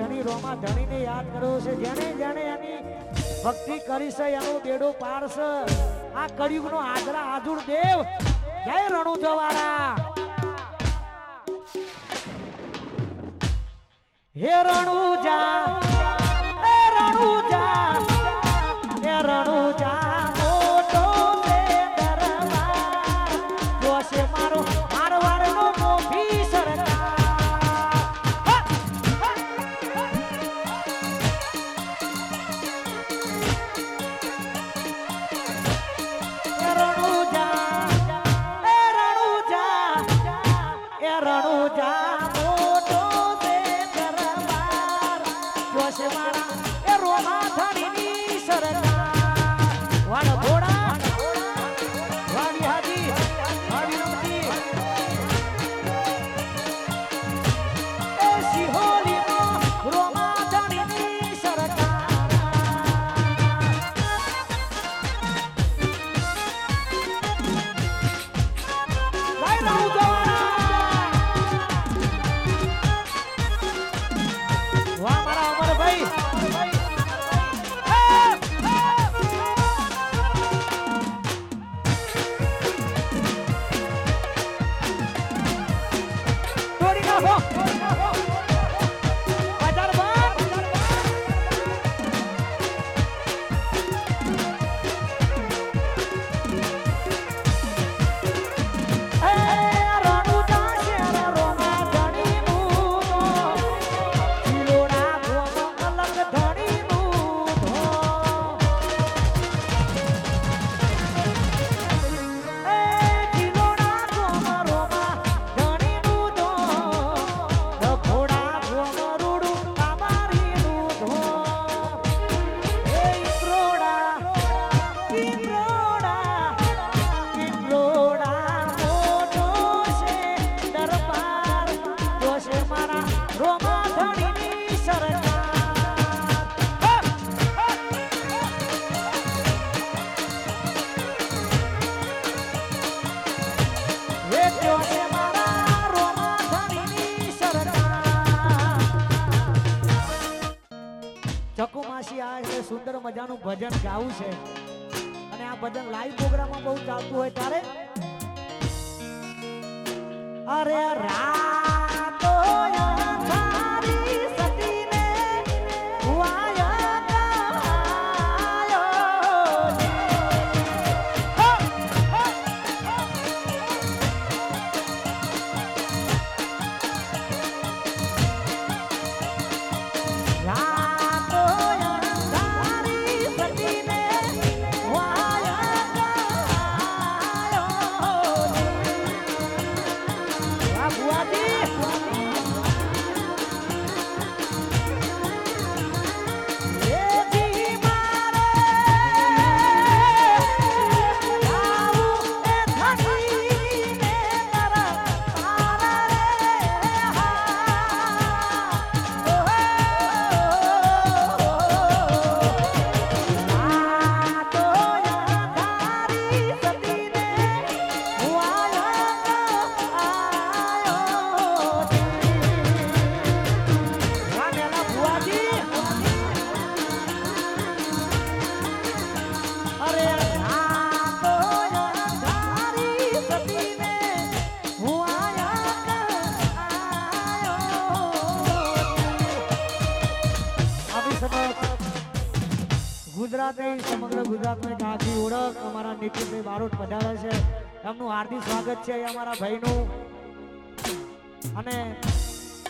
ધણી રોમા ધણીને યાદ કર્યો છે. જેને જેને એની ભક્તિ કરી છે, એનો બેડો છે. આ કળિયુગનો આદરા આજુડ દેવ. જય રણુજવાળા. હે રણુજા મજાનું ભજન ગાવું છે. અને આ ભજન લાઈવ પ્રોગ્રામમાં બહુ ચાલતું હોય ત્યારે? અરે ગુજરાતી સમગ્ર ગુજરાતમાં એક આગવી ઓળખ, અમારા નીતિનભાઈ બારોટ પધારે છે. એમનું હાર્દિક સ્વાગત છે અમારા ભાઈનું. અને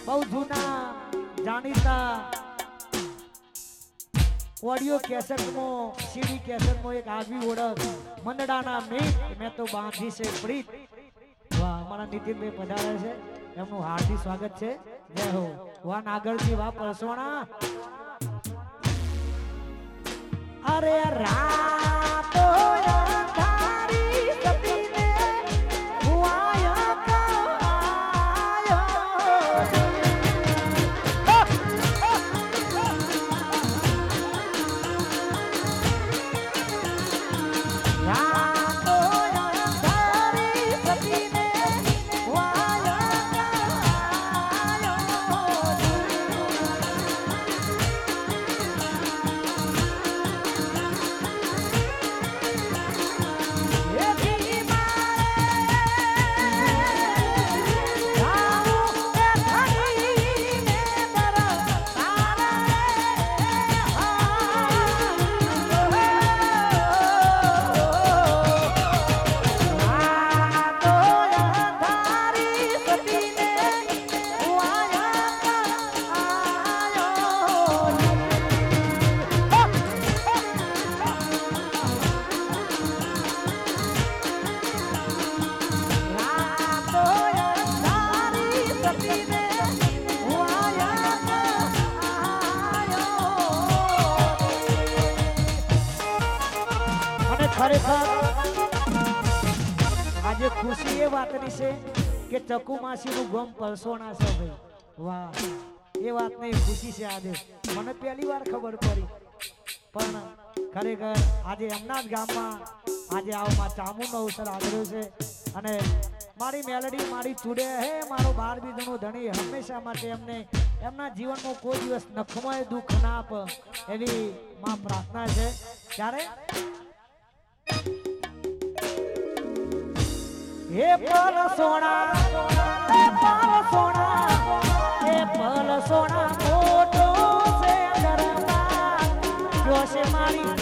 બહુ જૂના જાણીતા ઓડિયો કેસેટમાં સીડી કેસેટમાં એક આગવી ઓળખ, મંડળાના મીત, મેં તો બાંધી છે પ્રીત. વાહ, અમારા નીતિનભાઈ પધારે છે. એમનું હાર્દિક સ્વાગત છે. જય હો. વાહ, નાગરજી, વાહ, પરસોણા. અરે રાતો ખરેખર આજે ખુશી એ વાતની છે કે ચકુ માસીનું ગમ પરસોણા છે ભાઈ. વાહ, એ વાતની ખુશી છે આજે. મને પહેલી વાર ખબર પડી. પણ ખરેખર આજે એમના જ ગામમાં આજે આવમાં ચામુનો અવસર આવ્યો છે. અને મારી મેલડી મારી ચૂડે, હે મારો બાર બીજનો ધણી, હંમેશા માટે એમને એમના જીવનમાં કોઈ દિવસ નખમય દુઃખ ના આપ એવી માં પ્રાર્થના છે. ત્યારે હે પલ સોના હે પલ સોના હે પલ સોના મોટો છે દરબાર. જો મારી